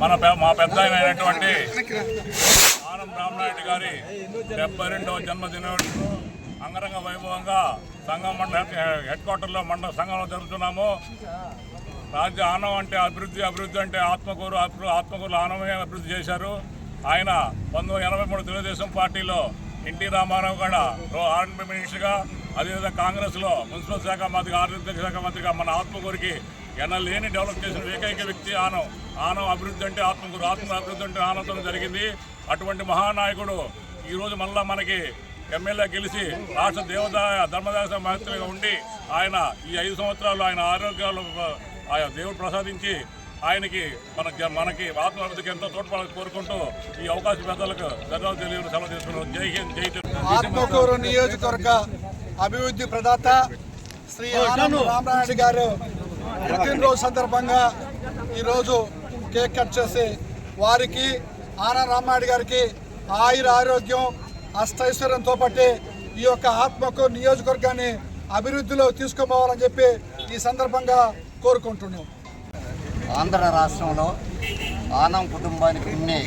మన పె- మా పెద్ద అయినటువంటి ఆనం రామనాయుడు గారి డెబ్బై రెండవ జన్మదినం అంగరంగ వైభవంగా సంఘం మండల హెడ్ క్వార్టర్లో మండల సంఘంలో జరుగుతున్నాము రాజ్య ఆనం అంటే అభివృద్ధి అభివృద్ధి అంటే ఆత్మకూరు అభివృ- ఆత్మకూరులో ఆనవమే అభివృద్ధి చేశారు. ఆయన పంతొమ్మిది ఎనభై మూడు తెలుగుదేశం పార్టీలో ఎన్టీ రామారావు కూడా ఆర్ఎన్బి మినిస్టర్గా అదేవిధంగా కాంగ్రెస్లో మున్సిపల్ శాఖ మంత్రిగా ఆర్థిక శాఖ మంత్రిగా మన ఆత్మకూరికి ఎనలేని డెవలప్ చేసిన ఏకైక వ్యక్తి ఆనం ఆనం అభివృద్ధి అంటే ఆత్మకూరు ఆత్మ అభివృద్ధి అంటే ఆనందం జరిగింది. అటువంటి మహానాయకుడు ఈరోజు మళ్ళా మనకి ఎమ్మెల్యే గెలిచి రాష్ట్ర దేవదాయ ధర్మదాయ మంత్రిగా ఉండి ఆయన ఈ ఐదు సంవత్సరాలు ఆయన ఆరోగ్యాలు ఆయన దేవుడు ప్రసాదించి ఆయనకి మన మనకి ఆత్మాభివృద్ధికి ఎంతో తోడ్పడాలని కోరుకుంటూ ఈ అవకాశ పెద్దలకు ధన్యవాదాలు తెలియదు సెలవు తీసుకున్నాం జై హింద్ జై ఆత్మకూరు నియోజకవర్గ అభివృద్ధి ప్రదాత శ్రీ ఆనంద్ రామనాయుడు గారు పుట్టినరోజు సందర్భంగా ఈరోజు కేక్ కట్ చేసి వారికి ఆనంద రామాయుడు గారికి ఆయుర ఆరోగ్యం అష్టైశ్వర్యంతో పట్టి ఈ యొక్క ఆత్మకు నియోజకవర్గాన్ని అభివృద్ధిలో తీసుకుపోవాలని చెప్పి ఈ సందర్భంగా కోరుకుంటున్నాం. ఆంధ్ర రాష్ట్రంలో ఆనం కుటుంబానికి ఉండే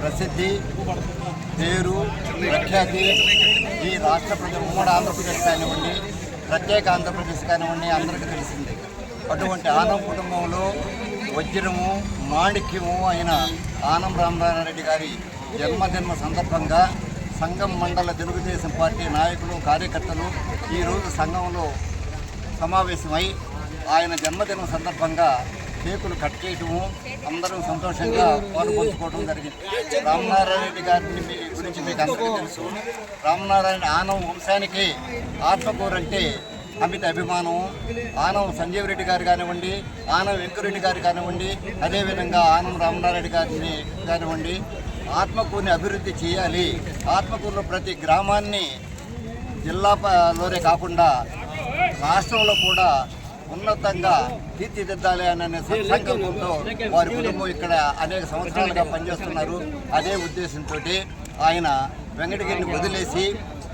ప్రసిద్ధి పేరు ప్రఖ్యాతి ఈ రాష్ట్ర ప్రజలు ఉమ్మడి ఆంధ్రప్రదేశ్ కానివ్వండి ప్రత్యేక ఆంధ్రప్రదేశ్ కానివ్వండి అందరికీ తెలిసింది. అటువంటి ఆనం కుటుంబంలో వజ్రము మాణిక్యము అయిన ఆనం రామనారాయణ గారి జన్మదిన సందర్భంగా సంఘం మండల తెలుగుదేశం పార్టీ నాయకులు కార్యకర్తలు ఈరోజు సంఘంలో సమావేశమై ఆయన జన్మదిన సందర్భంగా కేకులు కట్ చేయటము అందరూ సంతోషంగా పాల్పంచుకోవడం జరిగింది. రామనారాయణ రెడ్డి గారిని మీ గురించి మీకు అందరికీ తెలుసు. రామనారాయణ ఆనం వంశానికి ఆత్మకూరంటే అమిత అభిమానం ఆనం సంజీవ్ రెడ్డి గారు కానివ్వండి ఆనం వెంకరెడ్డి గారు కానివ్వండి అదేవిధంగా ఆనం రామనారాయణ గారిని కానివ్వండి ఆత్మకూరుని అభివృద్ధి చేయాలి. ఆత్మకూరులో ప్రతి గ్రామాన్ని జిల్లాలోనే కాకుండా రాష్ట్రంలో కూడా ఉన్నతంగా తీర్చిదిద్దాలి అనే సంకల్పంతో వారి కుటుంబం ఇక్కడ అనేక సంవత్సరాలుగా పనిచేస్తున్నారు. అదే ఉద్దేశంతో ఆయన వెంకటగిరిని వదిలేసి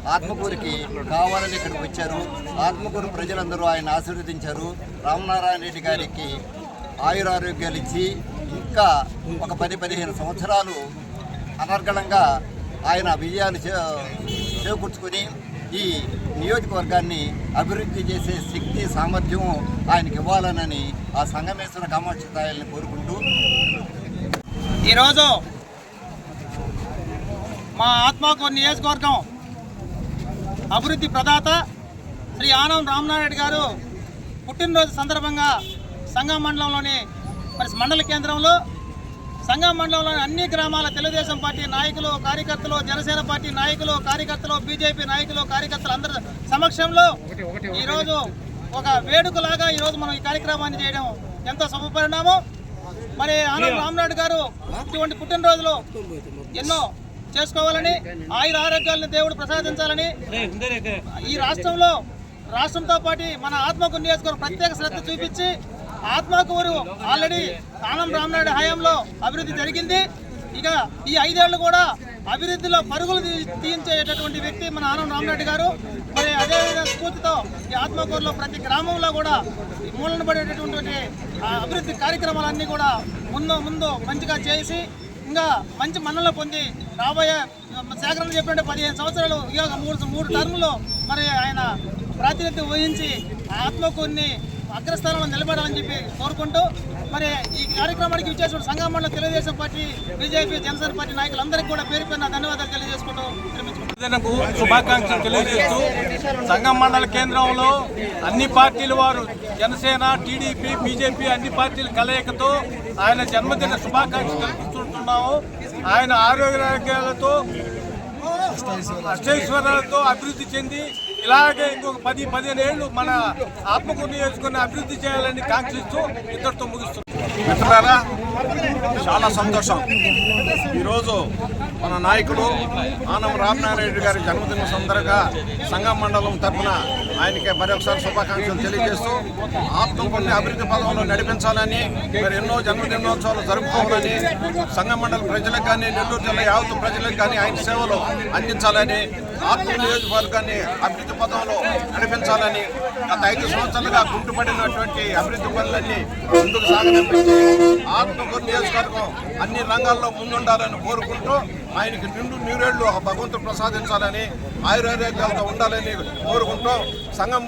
ఆత్మకూరికి కావాలని ఇక్కడికి వచ్చారు. ఆత్మకూరు ప్రజలందరూ ఆయన ఆశీర్వదించారు. రామనారాయణ రెడ్డి గారికి ఆయురారోగ్యాలు ఇచ్చి ఇంకా ఒక పది పదిహేను సంవత్సరాలు అనర్గళంగా ఆయన విజయాలు చేకూర్చుకుని ఈ నియోజకవర్గాన్ని అభివృద్ధి చేసే శక్తి సామర్థ్యం ఆయనకి ఇవ్వాలనని ఆ సంగమేశ్వర కామాక్షితాయాలని కోరుకుంటూ ఈరోజు మా ఆత్మకూరు నియోజకవర్గం అభివృద్ధి ప్రదాత శ్రీ ఆనం రామనారాయణ గారు పుట్టినరోజు సందర్భంగా సంగం మండలంలోని మరి మండల కేంద్రంలో సంగం మండలంలోని అన్ని గ్రామాల తెలుగుదేశం పార్టీ నాయకులు కార్యకర్తలు జనసేన పార్టీ నాయకులు కార్యకర్తలు బీజేపీ నాయకులు కార్యకర్తలు అందరి సమక్షంలో ఈరోజు ఒక వేడుకలాగా ఈరోజు మనం ఈ కార్యక్రమాన్ని చేయడం ఎంతో శుభపరిణామం. మరి ఆనంద్ రామనాయుడు గారు ఇటువంటి పుట్టినరోజులు ఎన్నో చేసుకోవాలని ఆయుర ఆరోగ్యాలను దేవుడు ప్రసాదించాలని ఈ రాష్ట్రంలో రాష్ట్రంతో పాటు మన ఆత్మకూరు నియోజకవర్గం ప్రత్యేక శ్రద్ధ చూపించి ఆత్మకూరు ఆల్రెడీ ఆనం రామనాయుడు హయాంలో అభివృద్ధి జరిగింది. ఇక ఈ ఐదేళ్ళు కూడా అభివృద్ధిలో పరుగులు తీయించేటటువంటి వ్యక్తి మన ఆనం రామనాయుడు గారు. మరి అదేవిధంగా స్ఫూర్తితో ఈ ఆత్మకూరులో ప్రతి గ్రామంలో కూడా మూలన పడేటటువంటి ఆ అభివృద్ధి కార్యక్రమాలన్నీ కూడా ముందు ముందు మంచిగా చేసి ఇంకా మంచి మన్నలు పొంది రాబోయే సేకరణ చెప్పినట్టు పదిహేను సంవత్సరాలు ఇక మూడు మూడు టర్ములో మరి ఆయన ప్రాతినిధ్యం వహించి ఆత్మకూరిని అగ్రస్థానంలో నిలబడాలని చెప్పి కోరుకుంటూ మరి ఈ కార్యక్రమానికి విచ్చేసిన సంఘమంలో Telugu Desam party BJP Janasena party నాయకులందరికీ కూడా పేరు పైన ధన్యవాదాలు తెలియజేసుకుంటూ శుభాకాంక్షలు తెలియజేస్తూ సంఘం మండల కేంద్రంలో అన్ని పార్టీల వారు జనసేన టీడీపీ బీజేపీ అన్ని పార్టీల కలయికతో ఆయన జన్మదిన శుభాకాంక్షలు తెలుపుతున్నాము ఆయన ఆరోగ్యాలతో అష్టైశ్వర్యాలతో అభివృద్ధి చెంది ఇలాగే ఇంకొక పది పదిహేను ఏళ్ళు మన ఆత్మకూరు నియోజకవర్గాన్ని అభివృద్ధి చేయాలని కాంక్షిస్తూ ఇద్దరితో ముగిస్తున్నాం. చాలా సంతోషం. ఈరోజు మన నాయకుడు ఆనం రామనారాయణ గారి జన్మదిన సందర్భంగా సంఘం మండలం తరఫున ఆయనకి మరొకసారి శుభాకాంక్షలు తెలియజేస్తూ ఆత్మకుని అభివృద్ధి పదంలో నడిపించాలని మరి ఎన్నో జన్మదినోత్సవాలు జరుపుకోవాలని సంఘం మండలం ప్రజలకు కానీ నెల్లూరు జిల్లా యావత్తు ప్రజలకు కానీ ఆయన సేవలు అందించాలని ఆత్మ నియోజకవర్గాన్ని అభివృద్ధి పదంలో నడిపించాలని గత ఐదు సంవత్సరాలుగా గుంటుపడినటువంటి అభివృద్ధి పనులన్నీ ముందుకు సాగనిపించి ఆత్మకూరు నియోజకవర్గం అన్ని రంగాల్లో ముందుండాలని కోరుకుంటూ ఆయనకి నిండు నీరేళ్ళు ఆ భగవంతుడు ప్రసాదించాలని ఆయుర్వేదాలతో ఉండాలని కోరుకుంటూ సంఘం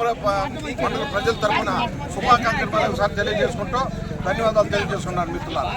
ప్రజల తరఫున శుభాకాంక్షలు మరొకసారి తెలియజేసుకుంటూ ధన్యవాదాలు తెలియజేసుకున్నారు మిత్రులారా.